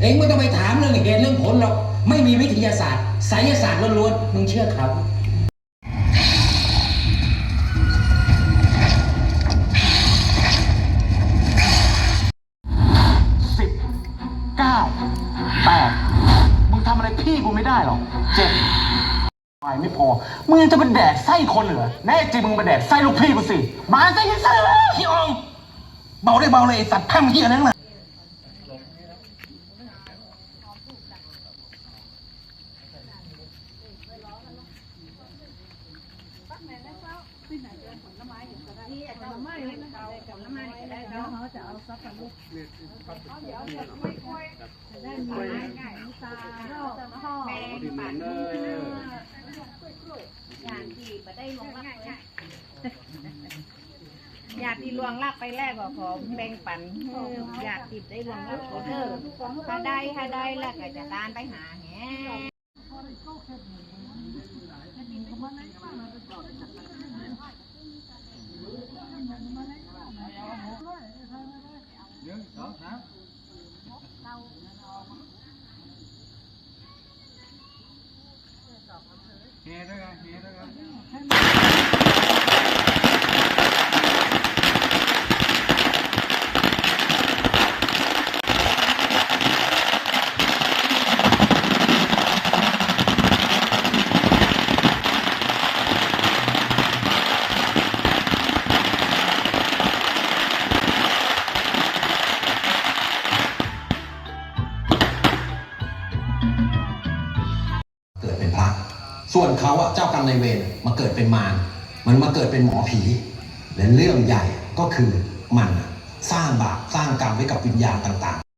เองไม่ต้องไปถามเรื่องเหตุเรื่องผลหรอก ไม่มีวิทยาศาสตร์ไสยศาสตร์ล้วนๆ มึงเชื่อเขาสิบเก้าแปดมึงทำอะไรพี่กูไม่ได้หรอกเจ็ดไปไม่พอ มึงยังจะเป็นแดกไส้คนเหรอ แน่จริงมึงมาแดกไส้ลูกพี่กูสิ มาไส้ยี่สิบพี่อองเบาได้เบาเลยไอ้สัตว์แพ่งเหี้ยนั่นน่ะ อย่างที่มาได้ลงรักอยากที่ลวงรักไปแรกก็ขอแบ่งปันอยากติดได้ลวงรักก็เออถ้าได้ถ้าได้แล้วก็จะตานไปหาแห Có hả? Câu Nghe đó ra, nghe đó ra. ส่วนเขาอะเจ้ากรรมนายเวรมาเกิดเป็นมารมันมาเกิดเป็นหมอผีและเรื่องใหญ่ก็คือมันสร้างบาปสร้างกรรมไว้กับวิญญาณต่างๆ